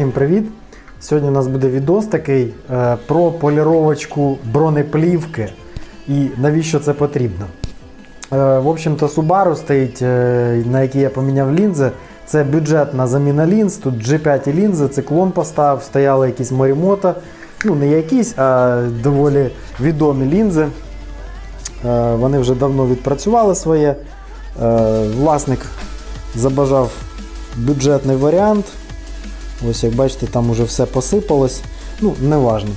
Всім привіт! Сьогодні у нас буде відос такий е, про поліровочку бронеплівки і навіщо це потрібно. Е, в общем-то, Subaru стоїть, е, на якій я поміняв лінзи. Це бюджетна заміна лінз. Тут G5 лінзи, циклон поставив, стояли якісь Morimoto. Ну, не якісь, а доволі відомі лінзи. Вони вже давно відпрацювали своє. Власник забажав бюджетний варіант. Ось як бачите, там уже все посипалось. Ну, не важно.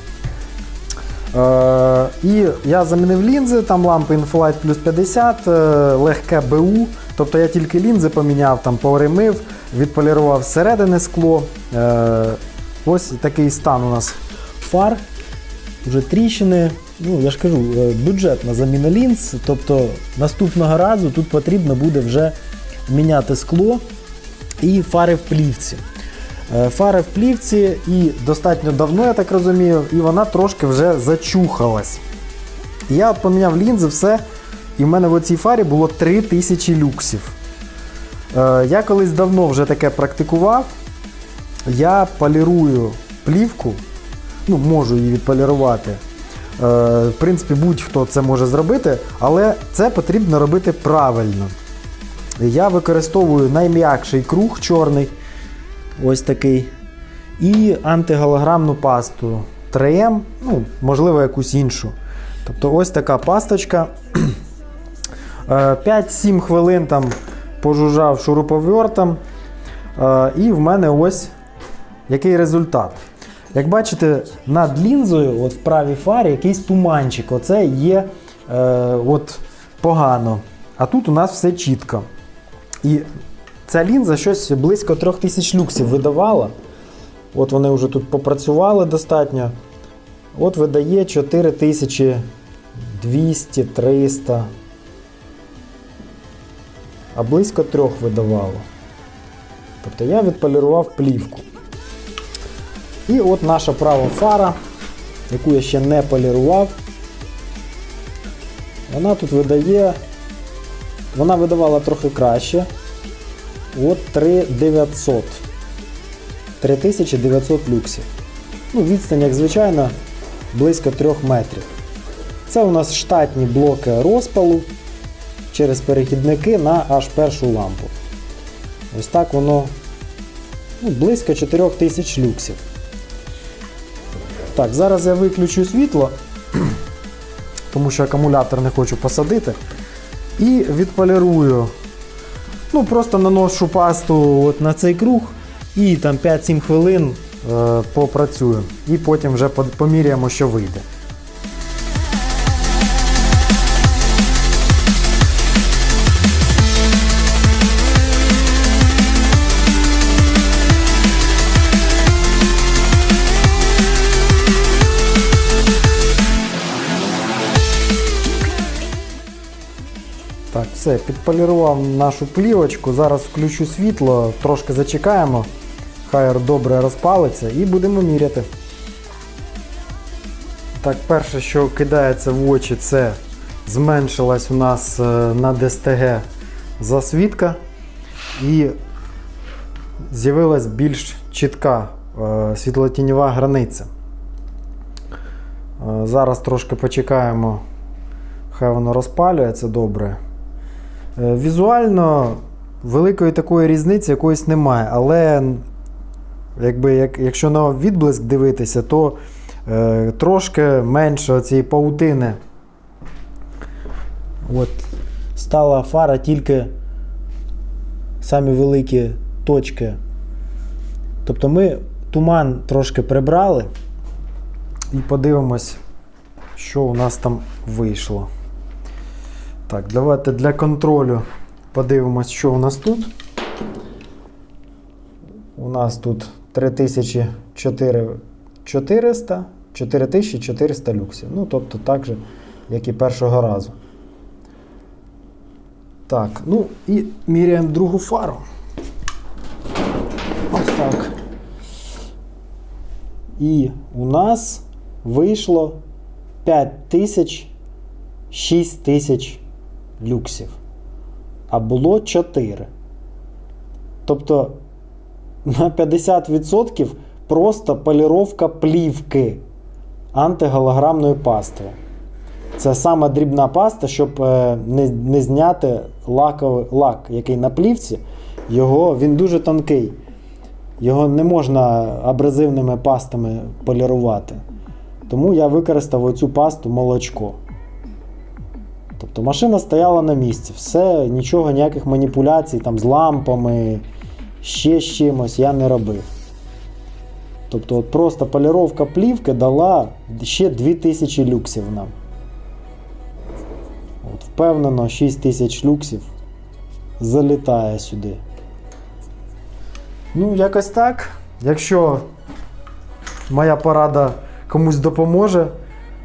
Е, і я замінив лінзи, там лампи Inflight плюс 50, е, легке БУ. Тобто я тільки лінзи поміняв, там поремив, відполірував зсередини скло. Е, ось такий стан у нас фар. Вже тріщини. Ну, я ж кажу, е, бюджетна заміна лінз. Тобто наступного разу тут потрібно буде вже міняти скло і фари в плівці. Е, Фари в плівці і достатньо давно, я так розумію, і вона трошки вже зачухалась. Я поміняв лінзи, все, і в мене в цій фарі було 3000 люксів. Е, Я колись давно вже таке практикував. Я полірую плівку, ну, можу її відполірувати. Е, В принципі, будь-хто це може зробити, але це потрібно робити правильно. Я використовую найм'якший круг чорний. Ось такий. І антиголограмну пасту 3М, ну, можливо, якусь іншу. Тобто ось така пасточка. Е, 5-7 хвилин там пожужжав шуруповертом. Е, І в мене ось який результат. Як бачите, над лінзою, от в правій фарі, якийсь туманчик. Оце є е, от погано. А тут у нас все чітко. І ця лінза щось близько 3000 люксів видавала. От вони вже тут попрацювали достатньо. От видає 4200, 300. А близько трьох видавало. Тобто я відполірував плівку. І от наша права фара, яку я ще не полірував. Вона тут видає. Вона видавала трохи краще. От 3900. 3900 люксів. Ну, відстань, як звичайно, близько 3 метрів. Це у нас штатні блоки розпалу через перехідники на аж першу лампу. Ось так воно ну, близько 4000 люксів. Так, зараз я виключу світло, тому що акумулятор не хочу посадити. І відполірую Ну, просто наношу пасту от на цей круг і там 5-7 хвилин е, попрацюю. І потім вже поміряємо, що вийде. Все, підполірував нашу плівочку. Зараз включу світло, трошки зачекаємо. Хай добре розпалиться і будемо міряти. Так, перше, що кидається в очі, це зменшилась у нас е, на ДСТГ засвітка і з'явилась більш чітка е, світлотіньова границя. Е, Зараз трошки почекаємо, хай воно розпалюється добре. Е, Візуально великої такої різниці якоїсь немає, але якби, як, якщо на відблиск дивитися, то е, трошки менше цієї паутини. От, стала фара тільки самі великі точки. Тобто ми туман трошки прибрали і подивимось, що у нас там вийшло. Так, давайте для контролю подивимось, що у нас тут. У нас тут 3400, 4400 люксів. Ну, тобто так же, як і першого разу. Так, ну і міряємо другу фару. Ось так. І у нас вийшло 5000 6 тисяч люксів. А було 4. Тобто на 50% просто поліровка плівки антиголограмною пастою. Це сама дрібна паста, щоб е, не, не зняти лаковий лак, який на плівці. Його, він дуже тонкий. Його не можна абразивними пастами полірувати. Тому я використав оцю пасту молочко. Тобто машина стояла на місці, все, нічого, ніяких маніпуляцій там, з лампами, ще з чимось я не робив. Тобто от просто поліровка плівки дала ще 2000 люксів нам. От, впевнено, 6000 люксів залітає сюди. Ну, якось так. Якщо моя порада комусь допоможе,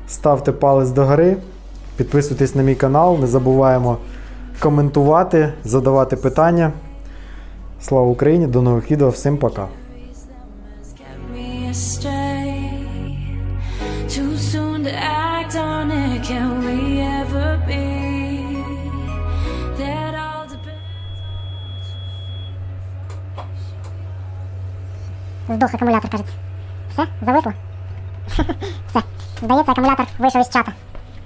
ставте палець догори, підписуйтесь на мій канал, не забуваємо коментувати, задавати питання. Слава Україні! До нових відео, всім пока! Здох акумулятор, кажеться. Все, зависло? Все. Здається, акумулятор вийшов із чата.